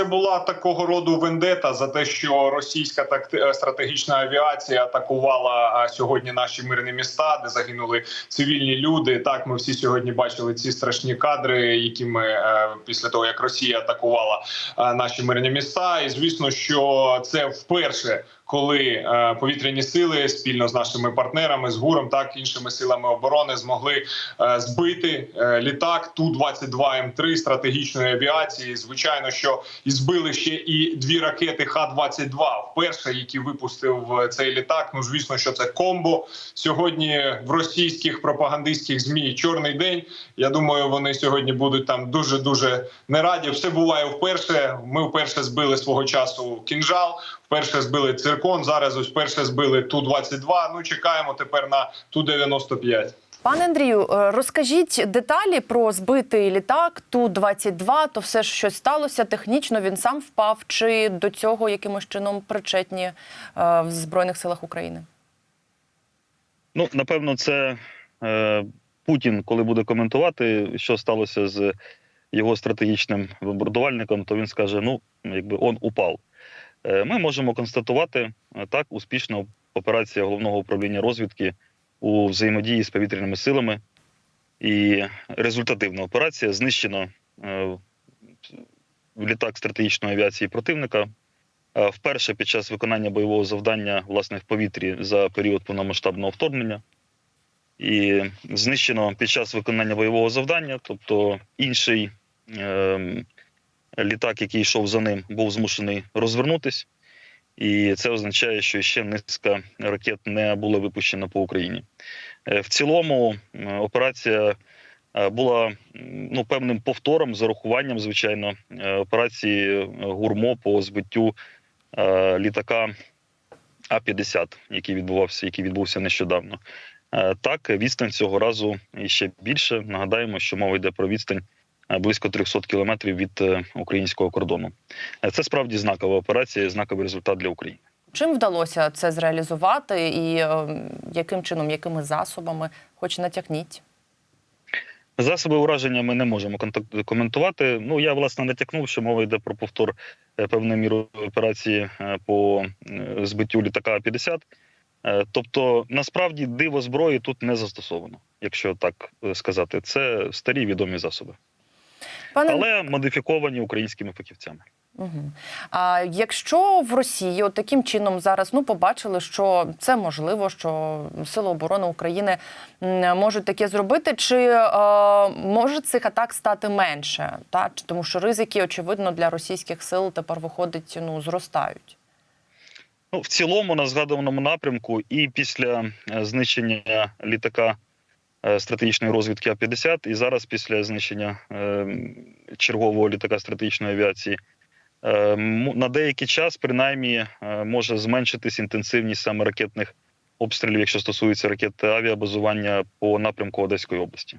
це була такого роду вендета за те, що російська такти- стратегічна авіація атакувала сьогодні наші мирні міста, де загинули цивільні люди. Так, ми всі сьогодні бачили ці страшні кадри, які ми е, після того як Росія атакувала е, наші мирні міста. І звісно, що це вперше. Коли е, повітряні сили спільно з нашими партнерами з ГУРом, так іншими силами оборони змогли е, збити е, літак ту 22 м 3 стратегічної авіації. Звичайно, що і збили ще і дві ракети Х-22, вперше, які випустив е, цей літак. Ну звісно, що це комбо сьогодні в російських пропагандистських змі чорний день. Я думаю, вони сьогодні будуть там дуже дуже не раді. Все буває вперше. Ми вперше збили свого часу кінжал. Вперше збили циркон. Зараз ось вперше збили ту 22 Ну чекаємо тепер на ту 95 Пане Андрію, е, розкажіть деталі про збитий літак Ту-22, то все ж щось сталося технічно. Він сам впав, чи до цього якимось чином причетні е, в збройних силах України? Ну, напевно, це е, Путін, коли буде коментувати, що сталося з його стратегічним бомбардувальником, то він скаже: ну, якби он упав. Е, ми можемо констатувати е, так, успішна операція головного управління розвідки у взаємодії з повітряними силами. І результативна операція знищено е, літак стратегічної авіації противника. Е, Вперше під час виконання бойового завдання власне в повітрі за період повномасштабного вторгнення. І знищено під час виконання бойового завдання, тобто інший е, літак, який йшов за ним, був змушений розвернутись. І це означає, що ще низка ракет не було випущено по Україні. Е, В цілому операція е, була ну, певним повтором з урахуванням, звичайно, е, операції гурмо по збиттю літака А-50, який відбувався, який відбувся нещодавно. Так, відстань цього разу іще більше. Нагадаємо, що мова йде про відстань близько 300 кілометрів від е, українського кордону. Е, Це справді знакова операція, знаковий результат для України. Чим вдалося це зреалізувати, і е, яким чином, якими засобами? Хоч натякніть. Засоби ураження ми не можемо коментувати. Ну я власне натякнув, що мова йде про повтор е, певної міри операції е, по е, збиттю літака 50 Е, Тобто, насправді диво зброї тут не застосовано, якщо так е, сказати. Це старі відомі засоби, Пане але модифіковані українськими фахівцями. Угу. А якщо в Росії от таким чином зараз ну побачили, що це можливо, що Сили оборони України можуть таке зробити, чи е, може цих атак стати менше? Та тому що ризики, очевидно, для російських сил тепер виходить, ну зростають. Ну, в цілому, на згаданому напрямку, і після е, знищення літака стратегічної розвідки А-50, і зараз після знищення е, чергового літака стратегічної авіації, е, на деякий час, принаймні, е, може зменшитись інтенсивність саме ракетних обстрілів, якщо стосується ракет авіабазування по напрямку Одеської області.